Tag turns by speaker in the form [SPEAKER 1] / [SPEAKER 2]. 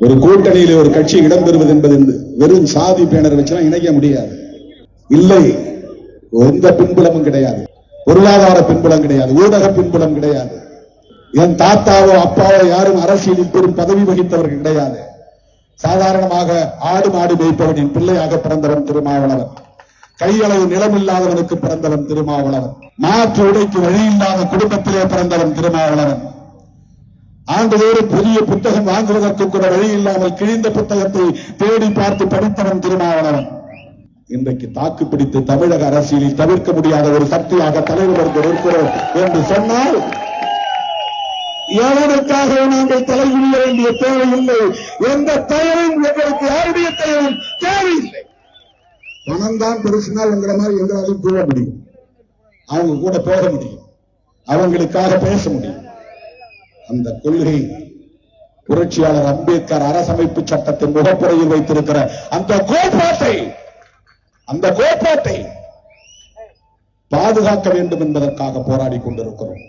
[SPEAKER 1] ஒரு கூட்டணியில ஒரு கட்சி இடம்பெறுவது என்பது என்பது வெறும் சாதி பேனர் வச்சுலாம் இணைக்க முடியாது. இல்லை எந்த பின்புலமும் கிடையாது. பொருளாதார பின்புலம் கிடையாது. ஊடக பின்புலம் கிடையாது. என் தாத்தாவோ அப்பாவோ யாரும் அரசியலில் பெரும் பதவி வகித்தவர்கள் கிடையாது. சாதாரணமாக ஆடு மாடு மேய்ப்பவனின் பிள்ளையாக பிறந்தவன் திருமாவளவன். கையளவு நிலமில்லாதவனுக்கு பிறந்தவன் திருமாவளவன். மாற்று உடைக்கு வழி இல்லாத குடும்பத்திலே பிறந்தவன் திருமாவளவன். ஆண்டுதோறும் புதிய புத்தகம் வாங்குவதற்கு கூட வழி இல்லாமல் கிழிந்த புத்தகத்தை தேடி பார்த்து படித்தவன் திருமாவளவன். இன்றைக்கு தாக்கு பிடித்து தமிழக அரசியலில் தவிர்க்க முடியாத ஒரு சக்தியாக தலைவர் இருக்கிறோம் என்று சொன்னால் எவனுக்காக நாங்கள் தலைவிட வேண்டிய தேவையில்லை எந்த தயவும் எங்களுக்கு யாருடைய தயவும் தேவையில்லை. பணம் தான் பெருசுனால் உங்களை மாதிரி எங்களாலும் கூற முடியும். அவங்க கூட போக முடியும். அவங்களுக்காக பேச முடியும். அந்த கொள்கை புரட்சியாளர் அம்பேத்கர் அரசமைப்பு சட்டத்தின் முகப்புறையில் வைத்திருக்கிற அந்த கோட்பாட்டை அந்த கோட்பாட்டை பாதுகாக்க வேண்டும் என்பதற்காக போராடி கொண்டிருக்கிறோம்.